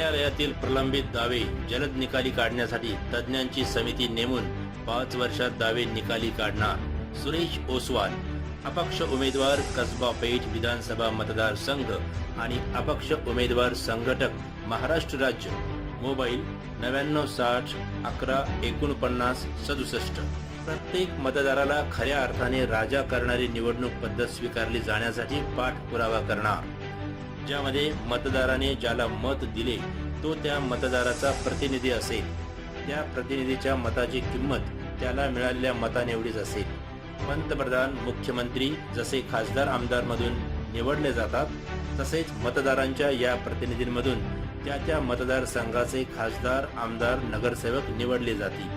कार्यालयातील प्रलंबित दावे जलद निकाली काढण्यासाठी तज्ज्ञांची समिती नेमून पाच वर्षात दावे निकाली काढणार. सुरेश ओसवाल अपक्ष उमेदवार कसबा पेठ विधानसभा मतदारसंघ आणि अपक्ष उमेदवार संघटक महाराष्ट्र राज्य. मोबाईल नव्याण्णव साठ अकरा एकोणपन्नास सदुसष्ट. प्रत्येक मतदाराला खऱ्या अर्थाने राजा करणारी निवडणूक पद्धत स्वीकारली जाण्यासाठी पाठपुरावा करणार. ज्यामध्ये मतदाराने ज्याला मत दिले तो त्या मतदाराचा प्रतिनिधी असेल. त्या प्रतिनिधीच्या मताची किंमत त्याला मिळालेल्या मतानेवढीच असेल. पंतप्रधान मुख्यमंत्री जसे खासदार आमदारमधून निवडले जातात तसेच मतदारांच्या या प्रतिनिधींमधून त्या त्या मतदारसंघाचे खासदार आमदार नगरसेवक निवडले जातील.